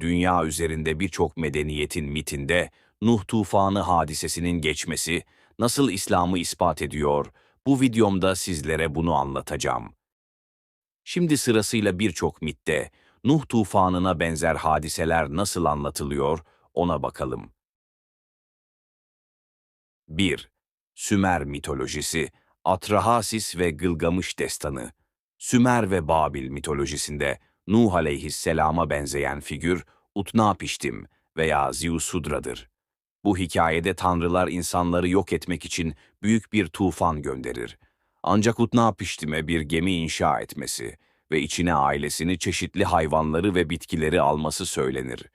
dünya üzerinde birçok medeniyetin mitinde Nuh tufanı hadisesinin geçmesi nasıl İslam'ı ispat ediyor, bu videomda sizlere bunu anlatacağım. Şimdi sırasıyla birçok mitte Nuh tufanına benzer hadiseler nasıl anlatılıyor ona bakalım. 1. Sümer mitolojisi, Atrahasis ve Gılgamış destanı. Sümer ve Babil mitolojisinde Nuh aleyhisselama benzeyen figür Utnapiştim veya Ziusudra'dır. Bu hikayede tanrılar insanları yok etmek için büyük bir tufan gönderir. Ancak Utnapiştim'e bir gemi inşa etmesi ve içine ailesini çeşitli hayvanları ve bitkileri alması söylenir.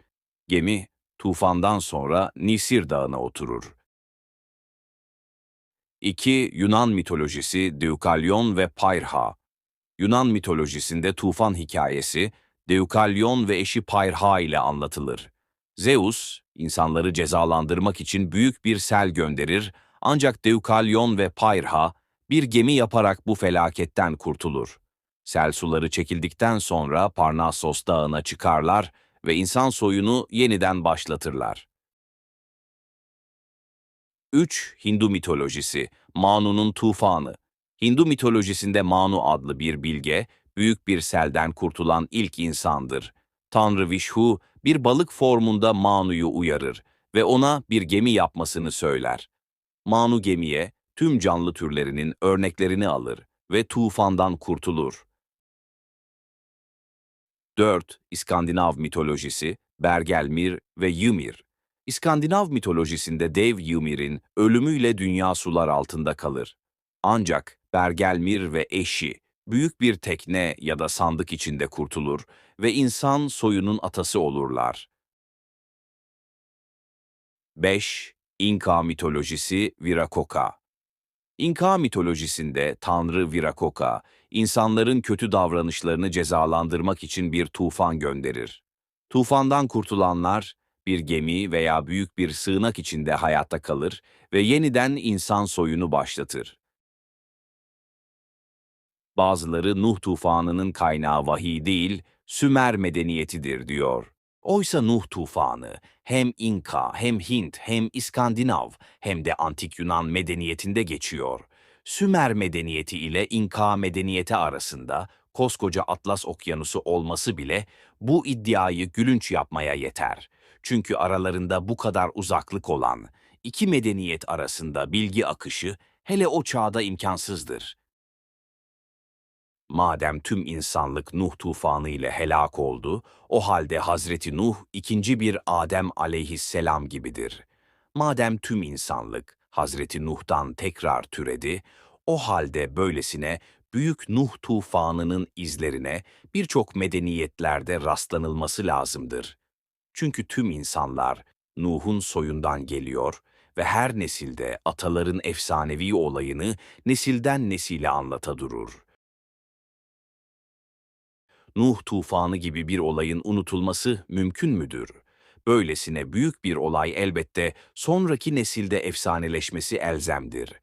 Gemi, tufandan sonra Nisir Dağı'na oturur. 2. Yunan mitolojisi Deukalyon ve Payrha Yunan mitolojisinde tufan hikayesi Deukalyon ve eşi Payrha ile anlatılır. Zeus, insanları cezalandırmak için büyük bir sel gönderir ancak Deukalyon ve Payrha bir gemi yaparak bu felaketten kurtulur. Sel suları çekildikten sonra Parnassos Dağı'na çıkarlar ve insan soyunu yeniden başlatırlar. 3. Hindu mitolojisi Manu'nun tufanı Hindu mitolojisinde Manu adlı bir bilge, büyük bir selden kurtulan ilk insandır. Tanrı Vishnu bir balık formunda Manu'yu uyarır ve ona bir gemi yapmasını söyler. Manu gemiye tüm canlı türlerinin örneklerini alır ve tufandan kurtulur. 4. İskandinav mitolojisi Bergelmir ve Ymir İskandinav mitolojisinde dev Ymir'in ölümüyle dünya sular altında kalır. Ancak Bergelmir ve eşi büyük bir tekne ya da sandık içinde kurtulur ve insan soyunun atası olurlar. 5. İnka mitolojisi Viracocha İnka mitolojisinde Tanrı Viracocha, insanların kötü davranışlarını cezalandırmak için bir tufan gönderir. Tufandan kurtulanlar, bir gemi veya büyük bir sığınak içinde hayatta kalır ve yeniden insan soyunu başlatır. Bazıları Nuh tufanının kaynağı vahiy değil, Sümer medeniyetidir diyor. Oysa Nuh tufanı hem İnka, hem Hint, hem İskandinav, hem de Antik Yunan medeniyetinde geçiyor. Sümer medeniyeti ile İnka medeniyeti arasında koskoca Atlas Okyanusu olması bile bu iddiayı gülünç yapmaya yeter. Çünkü aralarında bu kadar uzaklık olan iki medeniyet arasında bilgi akışı hele o çağda imkansızdır. Madem tüm insanlık Nuh tufanı ile helak oldu, o halde Hazreti Nuh ikinci bir Adem aleyhisselam gibidir. Madem tüm insanlık Hazreti Nuh'tan tekrar türedi, o halde böylesine büyük Nuh tufanının izlerine birçok medeniyetlerde rastlanılması lazımdır. Çünkü tüm insanlar Nuh'un soyundan geliyor ve her nesilde ataların efsanevi olayını nesilden nesile anlata durur. Nuh tufanı gibi bir olayın unutulması mümkün müdür? Böylesine büyük bir olay elbette sonraki nesilde efsaneleşmesi elzemdir.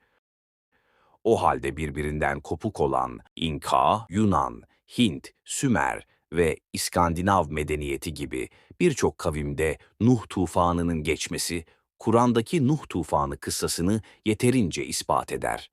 O halde birbirinden kopuk olan İnka, Yunan, Hint, Sümer ve İskandinav medeniyeti gibi birçok kavimde Nuh tufanının geçmesi, Kur'an'daki Nuh tufanı kıssasını yeterince ispat eder.